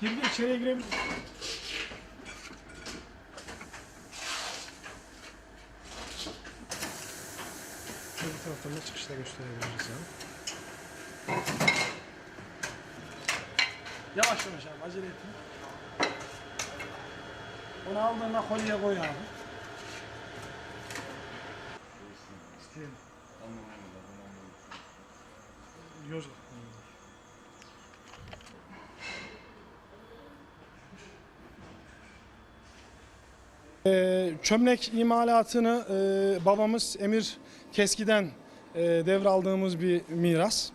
Gir gir içeriye girebilir. Şöyle bir taraftan da çıkışta gösterebiliriz ya. Yavaş yavaş abi acele etme. Onu aldığında kolye koy abi. İsteyelim. Yozgat. Ee, çömlek imalatını e, babamız Emir Keski'den e, devraldığımız bir miras.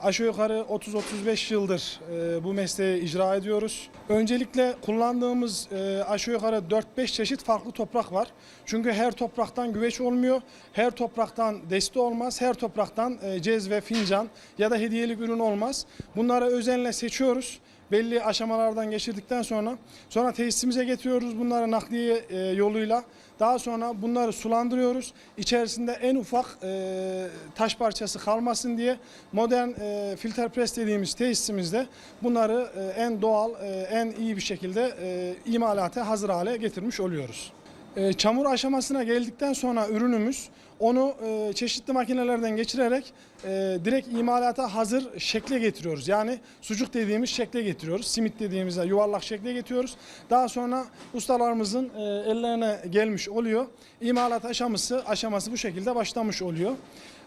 Aşağı yukarı 30-35 yıldır e, bu mesleği icra ediyoruz. Öncelikle kullandığımız aşağı yukarı 4-5 çeşit farklı toprak var. Çünkü her topraktan güveç olmuyor, her topraktan deste olmaz, her topraktan e, cezve, fincan ya da hediyelik ürün olmaz. Bunları özenle seçiyoruz belli aşamalardan geçirdikten sonra sonra tesisimize getiriyoruz bunları nakliye e, yoluyla. Daha sonra bunları sulandırıyoruz. İçerisinde en ufak e, taş parçası kalmasın diye modern e, filter press dediğimiz tesisimizde bunları e, en doğal, e, en iyi bir şekilde e, imalata hazır hale getirmiş oluyoruz. E, çamur aşamasına geldikten sonra ürünümüz onu e, çeşitli makinelerden geçirerek e, direkt imalata hazır şekle getiriyoruz. Yani sucuk dediğimiz şekle getiriyoruz. Simit dediğimizde yuvarlak şekle getiriyoruz. Daha sonra ustalarımızın ellerine gelmiş oluyor. İmalat aşaması aşaması bu şekilde başlamış oluyor.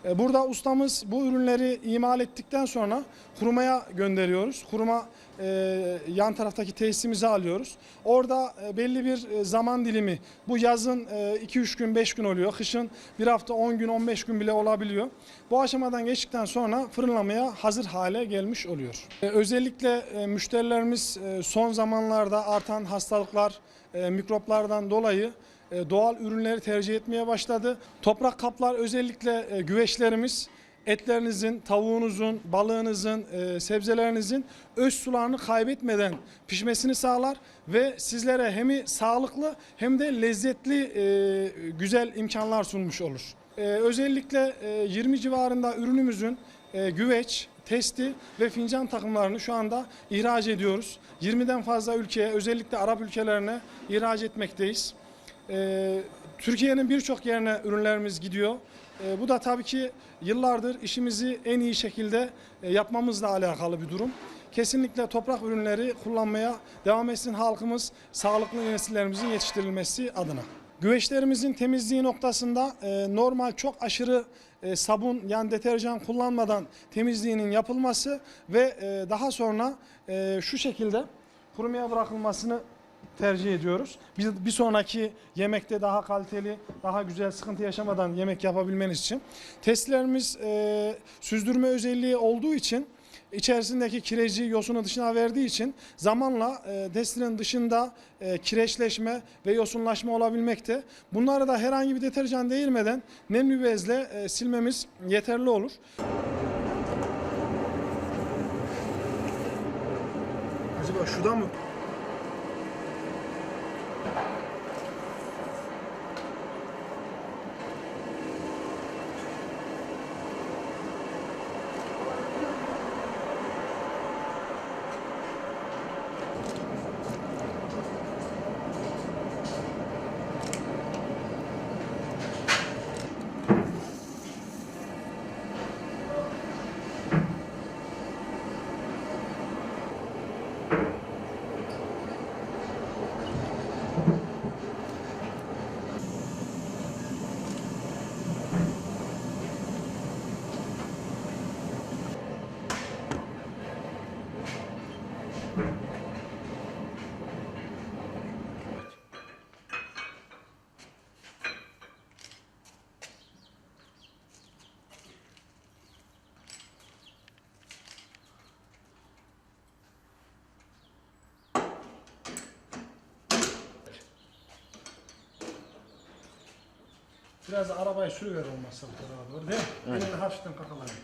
E, Burada ustamız bu ürünleri imal ettikten sonra kurumaya gönderiyoruz. Kuruma e, yan taraftaki tesisimize alıyoruz. Orada e, belli bir e, zaman dilimi bu yazın 2-3 gün 5 gün oluyor. Kışın bir hafta 10 gün 15 gün bile olabiliyor. Bu aşamadan geçtikten sonra fırınlamaya hazır hale gelmiş oluyor. E, Özellikle e, müşterilerimiz e, son zamanlarda artan hastalıklar, e, mikroplardan dolayı e, doğal ürünleri tercih etmeye başladı. Toprak kaplar özellikle e, güveçlerimiz etlerinizin, tavuğunuzun, balığınızın, e, sebzelerinizin öz sularını kaybetmeden pişmesini sağlar ve sizlere hem sağlıklı hem de lezzetli e, güzel imkanlar sunmuş olur. E, özellikle e, 20 civarında ürünümüzün e, güveç, testi ve fincan takımlarını şu anda ihraç ediyoruz. 20'den fazla ülkeye özellikle Arap ülkelerine ihraç etmekteyiz. Ee, Türkiye'nin birçok yerine ürünlerimiz gidiyor. Ee, bu da tabii ki yıllardır işimizi en iyi şekilde e, yapmamızla alakalı bir durum. Kesinlikle toprak ürünleri kullanmaya devam etsin halkımız, sağlıklı nesillerimizin yetiştirilmesi adına. Güveçlerimizin temizliği noktasında e, normal çok aşırı e, sabun yani deterjan kullanmadan temizliğinin yapılması ve daha sonra şu şekilde kurumaya bırakılmasını tercih ediyoruz. Bir, bir sonraki yemekte daha kaliteli, daha güzel, sıkıntı yaşamadan yemek yapabilmeniz için. Testilerimiz e, süzdürme özelliği olduğu için içerisindeki kireci yosunu dışına verdiği için zamanla e, testinin dışında e, kireçleşme ve yosunlaşma olabilmekte. Bunları da herhangi bir deterjan değirmeden nemli bezle e, silmemiz yeterli olur. Acaba şurada mı? Biraz da arabayı sürüver olmazsa bu tarafa doğru değil mi? Elini hafiften kakalayın.